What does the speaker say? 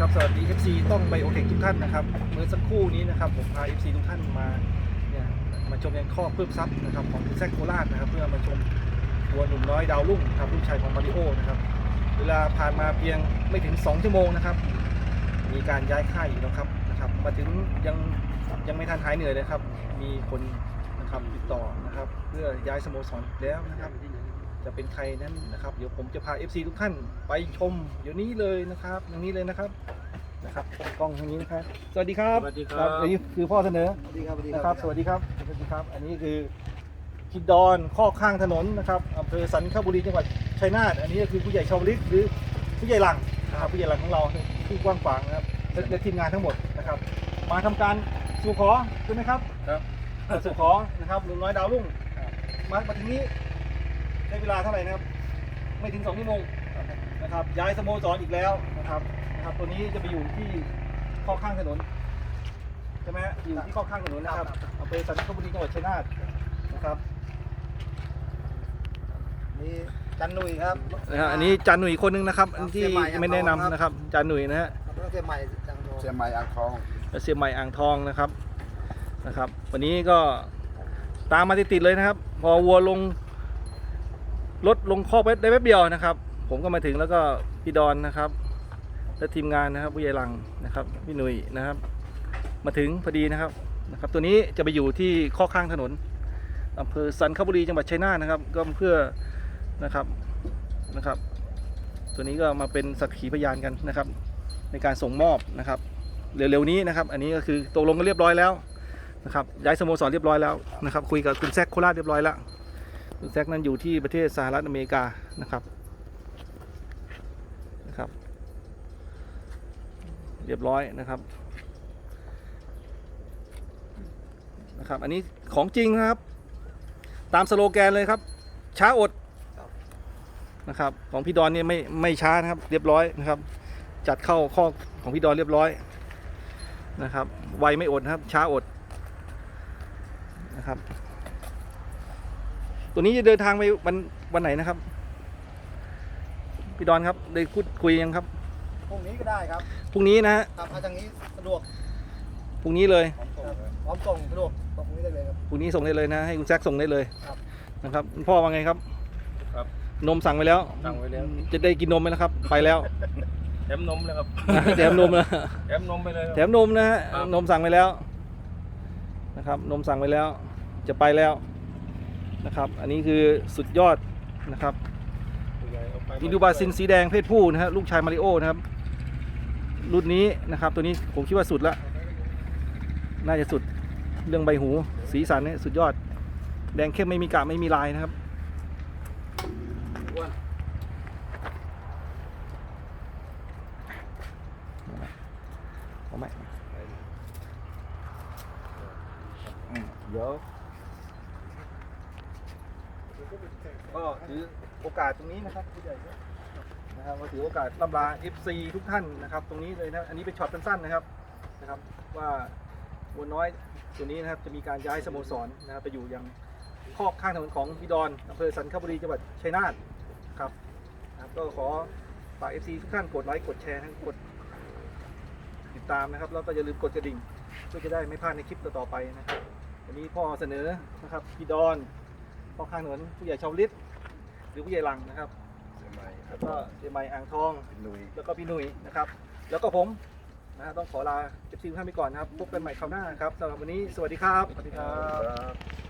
ครับสวัสดี FC ต้องไบโอเทคทุกท่านนะครับเมื่อสักครู่นี้นะครับผมพา FC ทุกท่านมาเนี่ยมาชมยังข้อเพิ่มทรัพย์นะครับของคุณแซคโคราชนะครับ เพื่อมาชมวัวหนุ่มน้อยดาวรุ่งครับลูกชายของมาริโอนะครับเวลาผ่านมาเพียงไม่ถึง 2 ชั่วโมงนะครับ มีการย้ายค่ายอีกแล้วครับนะครับมาถึงยังยังไม่ทันหายเหนื่อยเลยครับ มีคนนะครับติดต่อนะครับ เพื่อย้ายสโมสรแล้วนะครับ จะเป็นใครนั้นนะครับ เดี๋ยวผมจะพา FC ทุกท่านไปชมเดี๋ยวนี้เลยนะครับอย่างนี้เลยนะครับนะครับกล้องทางนี้นะครับ สวัสดีครับสวัสดีครับอันนี้คือพ่อเสนอสวัสดีครับสวัสดีนะครับ สวัสดีครับสวัสดีครับ อันนี้คือคิดดอนข้อข้างถนนนะครับอำเภอสันคบุรีจังหวัดชัยนาทอันนี้ก็คือผู้ใหญ่ชาวลิตหรือผู้ใหญ่หลังนะครับผู้ใหญ่หลังของเราผู้กว้างขวางนะครับและและทีมงานทั้งหมดนะครับ มาทำการสู่ขอใช่ไหมครับครับสู่ขอนะครับลุงน้อยดาวรุ่งมามาถึงนี้ ใช้เวลาเท่าไหร่นะครับ ไม่ถึงสองชั่วโมงนะครับ ย้ายสโมสรอีกแล้วนะครับนะครับ ตัวนี้จะไปอยู่ที่ข้อข้างถนนใช่ไหมฮะอยู่ที่ข้อข้างถนนนะครับอำเภอสันคบุรีจังหวัดชัยนาทนะครับนี่จันหนุ่ยครับนะฮะอันนี้จันหนุ่ยคนหนึงนะครับ อันที่เสียใหม่อ่างไม่แนะนำทองครับนะครับจันหนุ่ยนะฮะครับแล้วก็เสียใหม่จังโดเชียงใหม่อ่างทองเสียใหม่อ่างทองนะครับนะครับ วันนี้ก็ตามมาติดๆเลยนะครับ พอวัวลง รถลงคอกไปได้แป๊บเดียวนะครับ ผมก็มาถึงแล้วก็พี่ดอนนะครับและทีมงานนะครับผู้ใหญ่ลังนะครับพี่หนุ่ยนะครับ มาถึงพอดีนะครับนะครับ ตัวนี้จะไปอยู่ที่ข้อข้างถนนอำเภอสันคบุรีจังหวัดชัยนาทนะครับ ก็เพื่อนะครับนะครับ ตัวนี้ก็มาเป็นสักขีพยานกันนะครับ ในการส่งมอบนะครับเร็วๆนี้นะครับ อันนี้ก็คือตกลงกันเรียบร้อยแล้วนะครับย้ายสโมสรเรียบร้อยแล้วนะครับ คุยกับคุณแซคโคราชเรียบร้อยแล้ว คุณแซคนั้นอยู่ที่ประเทศสหรัฐอเมริกานะครับนะครับ เรียบร้อยนะครับนะครับ อันนี้ของจริงนะครับ ตามสโลแกนเลยครับ ช้าอดนะครับของพี่ดอนเนี่ยไม่ไม่ช้านะครับ เรียบร้อยนะครับ จัดเข้าข้อของพี่ดอนเรียบร้อยนะครับ ไวไม่อดนะครับ ช้าอดนะครับ ตัวนี้จะเดินทางไปวันวันไหนนะครับ พี่ดอนครับได้พูดคุยยังครับพรุ่งนี้ก็ได้ครับพรุ่งนี้นะฮะครับถ้าทางนี้สะดวกพรุ่งนี้เลยพร้อมส่งสะดวกส่งพรุ่งนี้ได้เลยครับพรุ่งนี้ส่งได้เลยนะ ให้คุณแซคส่งได้เลยครับนะครับคุณพ่อว่าไงครับครับ นมสั่งไปแล้วสั่งไว้แล้ว จะได้กินนมไหมนะครับ ไปแล้วแถมนมเลยครับแถมนมนะแถมนมไปเลยครับแถมนมนะฮะครับนมสั่งไปแล้ว นะครับ นมสั่งไปแล้ว จะไปแล้ว นะครับ อันนี้คือสุดยอดนะครับอินดูบาซินสีแดงเพศผู้นะฮะลูกชายมาริโอนะครับ รุ่นนี้นะครับตัวนี้ผมคิดว่าสุดละน่าจะสุดเรื่องใบหู สีสันเนี่ยสุดยอด แดงเข้มไม่มีกะไม่มีลายนะครับเอาไหมอืมเดี๋ยว ก็ถือโอกาสตรงนี้นะครับผู้ใหญ่นะครับก็ถือโอกาสลำลา FC ทุกท่านนะครับ ตรงนี้เลยนะอันนี้เป็นช็อตสั้นๆนะครับนะครับ ว่าวัวน้อยตัวนี้นะครับจะมีการย้ายสโมสรนะครับไปอยู่ยังคอกข้างถนนของพีดอนอำเภอสันคบุรีจังหวัดชัยนาทครับนะครับก็ขอฝาก FC ทุกท่านกดไลค์กดแชร์นะกดติดตามนะครับแล้วก็อย่าลืมกดกระดิ่งเพื่อจะได้ไม่พลาดในคลิปต่อๆไปนะครับวันนี้พ่อเสนอนะครับพี่ดอน พ่อข้างถนนผู้ใหญ่ชาวลิตหรือผู้ใหญ่หลังนะครับเชียงใหม่ครัแล้บวก็เจมายอ่างทองหนุ่ยแล้วก็พี่หนุ่ยนะครับ แล้วก็ผมนะฮะต้องขอลาเอฟซีทุกท่านไปก่อนนะครับพบกันใหม่คราวหน้าครับสำหรับวันนี้สวัสดีครับสวัสดีครับครับ